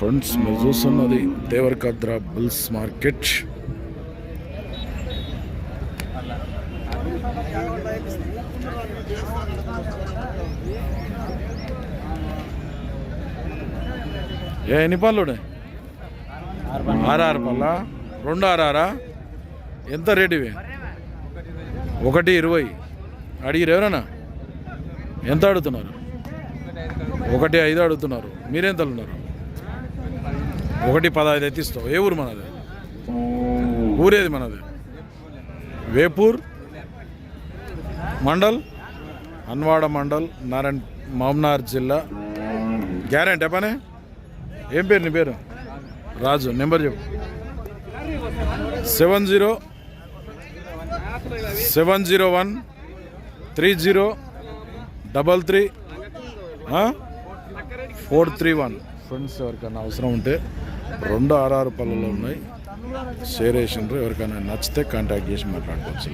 Friends మీరు చూస్తున్నది Devarakadra bulls market. ఏ ఎన్ని పళ్ళు ఆర్ఆర్ పళ్ళ రెండు ఆర్ఆరా ఎంత రేటు ఇవి? ఒకటి ఇరవై. అడిగిరు ఎవరన్నా? ఎంత అడుగుతున్నారు? ఒకటి ఐదు అడుగుతున్నారు. మీరెంతలు ఉన్నారు? ఒకటి పదహైదు అయితే ఇస్తావు. ఏ ఊరు మనది? ఊరేది మనది? వేపూర్ మండల్ అన్వాడ మండల్ నారాయణ మామ్నార్ జిల్లా. గ్యారెంటీ పనే? ఏం పేరు నీ పేరు? రాజు నెంబర్ చెప్పు. Seven zero seven zero one three zero double three four three one. Friends ఎవరికైనా అవసరం ఉంటే రెండు ఆర్ఆర్ పళ్ళలో ఉన్నాయి. షేర్ చేసిండ్రు ఎవరికైనా నచ్చితే కాంటాక్ట్ చేసి మాట్లాడుకోవచ్చు.